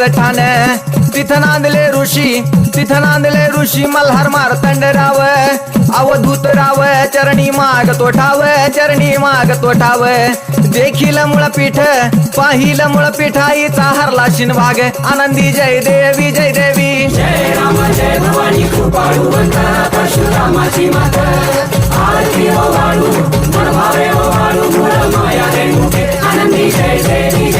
मायेचं ठाण तिथं नांदले ऋषी तिथं नांदले ऋषी. मल्हार मारतंड राव अवधूत राव चरणी माग तो ठाव चरणी माग तो ठाव देखील मुळपीठ पाहिलं मुळपीठ आईचा हरला शिनभाग आनंदी जय देवी जय देवी. जय जय भवानी परशुरामाची आरती मूळ माया रेणुके. आनंदी जय देवी जय देवी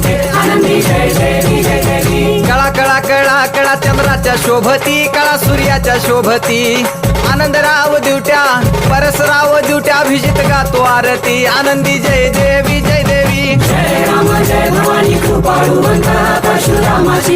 कळा कळा कळा कळा चंद्राच्या शोभती कळा सूर्याच्या शोभती. आनंदराव दिवट्या परसराव दिवट्या अभिजित गातो आरती. आनंदी जय देवी जय देवी. जय राम जय भवानी कृपाळू परशुरामाची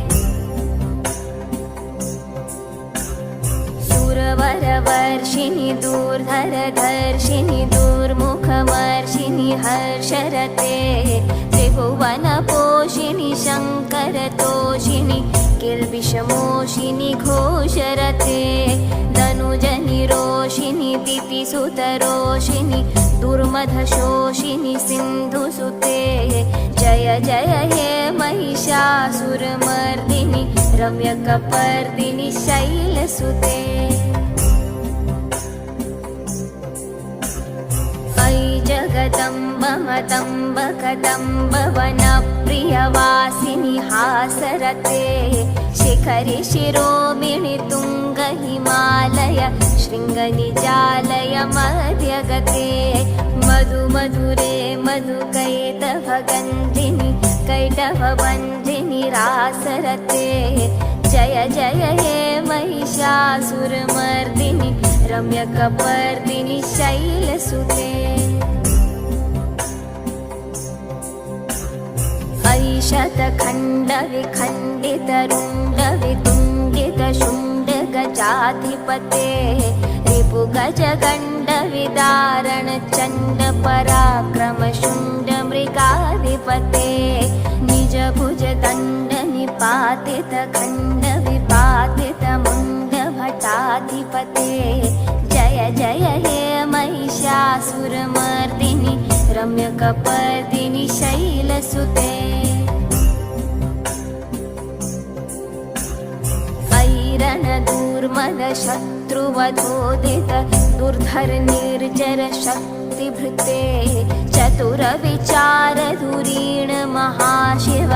वरवर्षिणि दूर्धरधर्षिणि दूर्मुखमर्षिणि हर्षरते त्रिभुवनपोषिणि शङ्करतोषिणि किल्बिषमोषिणि घोषरते धनुजनि रोषिनि दुर्मधशोषिणि सिन्धुसुते। जय जय हे महिषासुरमर् रम्यकपर्दिनि शैलसुते। अयि जगतं भमतं हासरते। शिखरि शिरोमिणि तुङ्गहिमालय शृङ्गनिजालय मध्यगते। मधुमधुरे मनुकैदन्दिनि रासरते जय जय हे महिषासुरमर्दिनि रम्यकपर्दिनि शैलसुते। ऐशतखण्डविखण्डितरुण्डवितुण्डितशुण्डगजाधिपते रिपुगजगण्डविदारण चण्ड पराक्रमशुण्ड मृगाधिपते निजभुज दण्ड निपातित खण्ड विपातित मुण्ड भटाधिपते जय जय हे महिषासुरमर्दिनि रम्यकपर्दिनि शैलसुते वीरन दूर्मल शत्रुवधोदित दुर्धर निर्जर शक्तिभृते चतुरविचारदूरीण महाशिव।